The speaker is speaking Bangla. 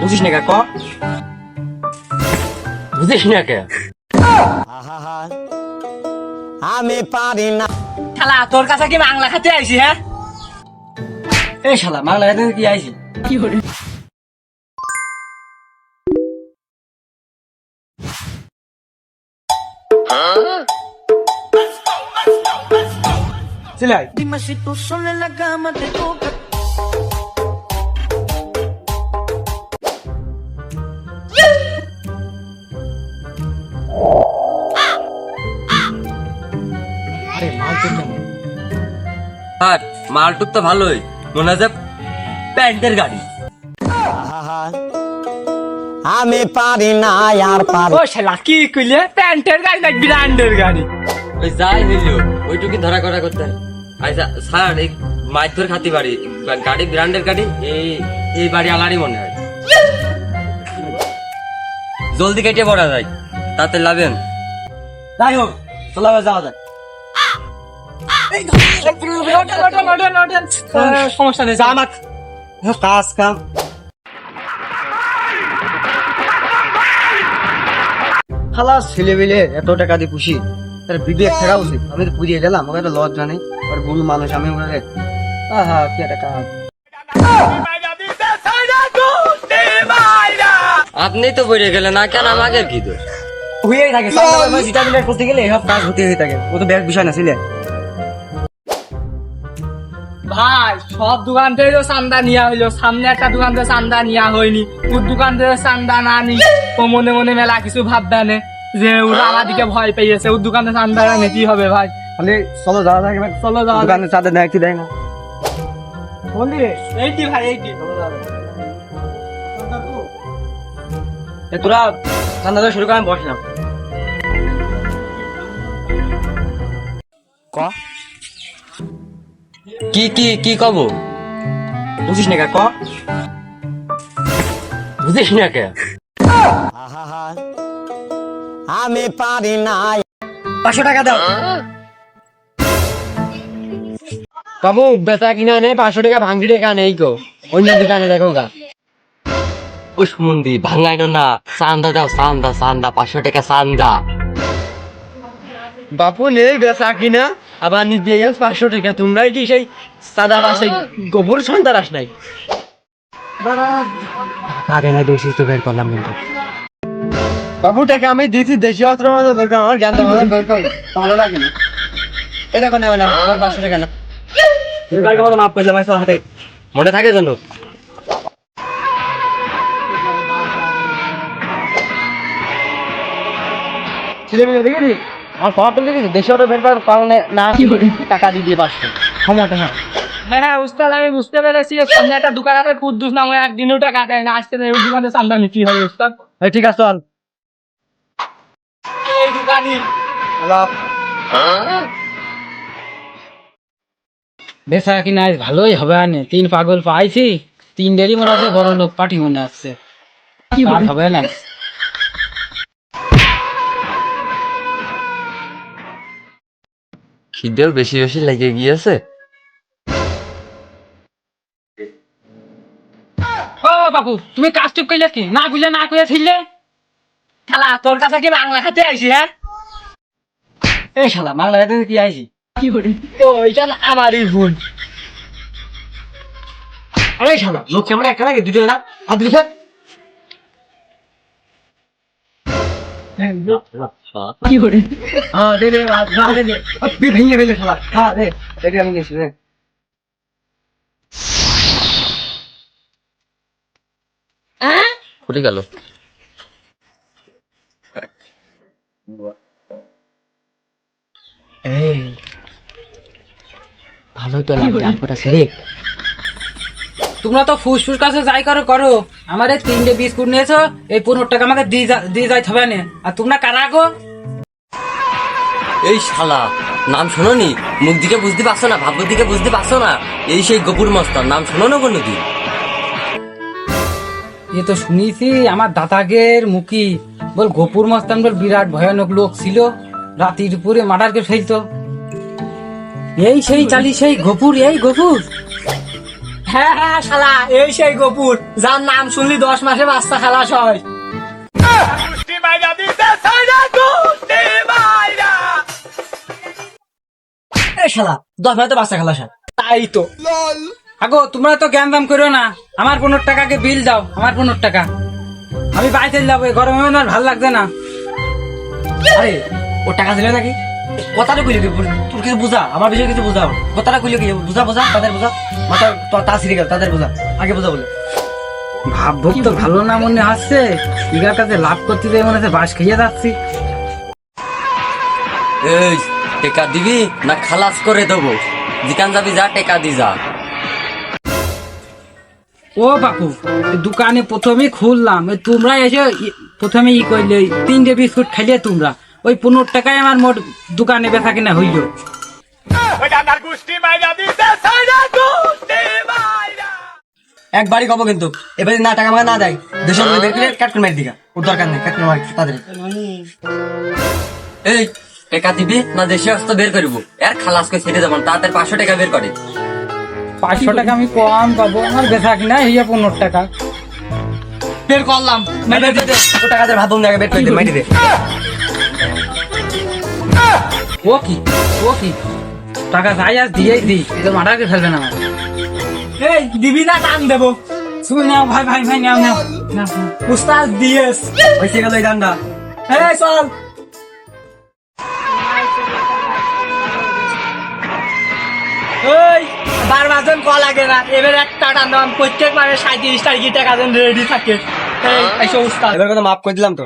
বুঝিস না ক বুঝিস না কে? আমি পারি না। শালা তোর কাছে কি বাংলা খাতে আইছি হ্যাঁ? এই শালা বাংলা খাতে কি আইছি? সিলাই Dime si tú sola en la cama te toca. আর মালটুক তো ভালোই মনে হয় প্যান্টের গাড়ি। আমি পারি না আর পারি ও শালা কি কইলে? প্যান্টের গাড়ি না ব্র্যান্ডের গাড়ি? ওই যাই হইল ওইটুকু ধরা করা করতে। আচ্ছা স্যার এই মাইথর খাতি বাড়ি গাড়ি ব্র্যান্ডের গাড়ি এই এই বাড়ি আলারই মনে হয়। জলদি কেটে পড়া যায় তাতে লাভেন। যাই হোক চলা যাওয়া যায় সমস্যা নেই আমার কাজ কাম খালাস ছেলে মিলে এত টাকা দিয়ে পুষি তার বিবেক থাকা উচিত আমি তো পুড়িয়ে গেলাম লজ্জা নেই। আর ভুল মানুষ আমি ওকে আহা কি কাজ আপনি তো বেরিয়ে গেলেন না কেন আমাকে কি দোষ? হয়েই থাকে। যেটা মিলে করতে গেলে এসব কাজ হতে হয়ে থাকে। ও তো ব্যাগ বিষয় না ছিলে। ভাই সব দোকান থেকে তো চান্দা নিয়া হইল। সামনে একটা দোকান থেকে চান্দা নিয়া হয়নি। ওর দোকান থেকে চান্দা না নি। ও মনে মনে মেলা কিছু ভাববে না যে ওরা আমার দিকে ভয় পেয়েছে। ওর দোকানে চান্দা নিতেই হবে ভাই? খালি চলো যাওয়া থাকে চলো যাওয়া যাক। দোকানে চাঁদে দেয় কি দেয় না? বলি এইটি ভাই এইটি। তোরা চান্দা দেওয়া শুরু করে আমি বসলাম। ক? কি কি কি কব? বুঝিস না কে ক? বুঝিস না কে? আমি পারি না পাঁচশো টাকা দাও। বাবু বেচা কিনা নেই পাঁচশো টাকা ভাঙি টাকা নেই গো। অন্য দোকানে দেখো গা। ভাঙাই না চান্দা দাও চান্দা চান্দা পাঁচশো টাকা চান্দা। বাপু নেই বেচা কিনা। আবার নিজে গেছ পাঁচশো টাকা। তোমরাই কি সেই সাদা পাশে গোবর সন্তারাস নাই? আগে না বেশি তো বের করলাম কিন্তু। বাবু টাকা আমি দিয়েছি দেশি অস্ত্র মতো দরকার আমার জ্ঞান দরকার। ভালো লাগে না। এটা কোনো না আমার পাঁচশো টাকা না মাফ করলাম হাতে। মনে থাকে জানো ছেলে মেয়ে দেখেছি আমার দেশি বের করার কারণে না টাকা দিয়ে দিয়ে ক্ষমতা হ্যাঁ। হ্যাঁ হ্যাঁ উস্তাদ আমি বুঝতে পেরেছি সামনে একটা দোকান আছে কুদ্দুস নামে একদিনও টাকা দেয় না আজকে ওই দোকানে নিতে হবে উস্তাদ? এই ঠিক আছে চল। এই দোকানি। বেচা কিনা আজ ভালোই হবে আনে তিন পাগল পাইছি তিন দেরি মনে হচ্ছে বড় লোক পার্টি মনে আসছে হবে না। খিদেও বেশি বেশি লেগে গিয়েছে। ও বাবু তুমি কাজ কইলে কি? না বুঝলে না কইয়া ছিলে শালা তোর কাছে কি বাংলা খাতে আইছি হ্যাঁ? এই শালা বাংলা খাতে কি আইছি? ও এটা না আমারই ভুল। আরে শালা লোক কেমন একটা লাগে দুটো না? হাত দিলে হ্যাঁ দে দে হ্যাঁ দে দে ভেঙে ফেলে শালা। হ্যাঁ দে এটা আমি গেছি রে ফুটে গেল। ভালোই তো লাগবে তোমরা তো ফুসফুস কাছে যাই করো করো। আমার এই তিনটে বিস্কুট নিয়েছো এই পনেরো টাকা আমাকে দিয়ে যাইতে হবে না। আর তোমরা কারা গো? এই শালা নাম শোনো নি মুখ দিকে বুঝতে পারছ না ভাগ্য দিকে বুঝতে পারছ না? এই সেই গপুর মস্তান নাম শোনো না কোনোদিন এ তো শুনেছি আমার দাদাগের মুখি। বল গোপুর মস্তান বল বিরাট ভয়ানক লোক ছিল। রাতির উপরে মার্ডার করে ফেলতো। এই সেই চালি সেই গোপুর এই গোপুর। হ্যাঁ হ্যাঁ শালা এই সেই গোপুর যার নাম শুনলি দশ মাসে বাচ্চা খালাস হয় শালা দশ মিনিট বাচ্চা খেলা স্যার তাই তো। আগো তোমরা তো জ্ঞান দাম করো না। আমার পনেরো টাকাকে বিল দাও আমার পনেরো টাকা। আমি বাইরে যাব গরমে আমার ভালো লাগছে না। আরে ও টাকা দিলে নাকি? কথাটা কইলে কি তোর কিছু বুঝা? আমার বিষয়ে কিছু কথাটা কইলে কি বুঝা বুঝা? তাদের বুঝা? মাথা তো তা সিরে গেল তাদের বুঝা। আগে বুঝা বলে। ভাবভোগ তো ভালো না মনে হচ্ছে। ইগার কাছে লাভ করতে মনে হচ্ছে বাস খেয়ে যাচ্ছি। এই টেকা দিবি না খালাস করে দেবো? যেখান যাবি যা টেকা দি যা। ও বাপু দোকানে প্রথমে খুললাম। তোমরা এসে প্রথমে ই করলে তিনটে বিস্কুট খাইলে তোমরা। ওই পনেরো টাকায় আমার মোট দোকানে বেচা কিনা হইল। একবারই কব কিন্তু এবারে না টাকা আমাকে না দেয়। দেশের মধ্যে বের করে কাট করে মারি দিগা। ওর দরকার নেই কাট করে মারি তাদের। এই টেকা দিবি? না দেশে হস্ত বের করব। আর খালাস করে ছেড়ে যাব তাড়াতাড়ি পাঁচশো টাকা বের করে। পাঁচশো টাকা আমি কম পাবো আমার বেচা কিনা হইয়া পনেরো টাকা। বের করলাম ও টাকা দিয়ে ভাত বন্ধ বের করে দে মারি দে। ও কি ও কি টাকা যাই আজ দিয়েই দিই তো মারাকে ফেলবে না এই দিবি না টান দেবো। তুমি নাও ভাই ভাই ভাই নাও নাও। উস্তাদ দিয়েস। হয়েছে গেল এই গানটা এই চল। ওই বারবার জন কল লাগে না এবার একটা টান দেওয়ান প্রত্যেক মাসে সাঁত্রিশ তারিখে টাকা রেডি থাকে। এই এসে উস্তাদ। এবার কথা মাফ করে দিলাম তো।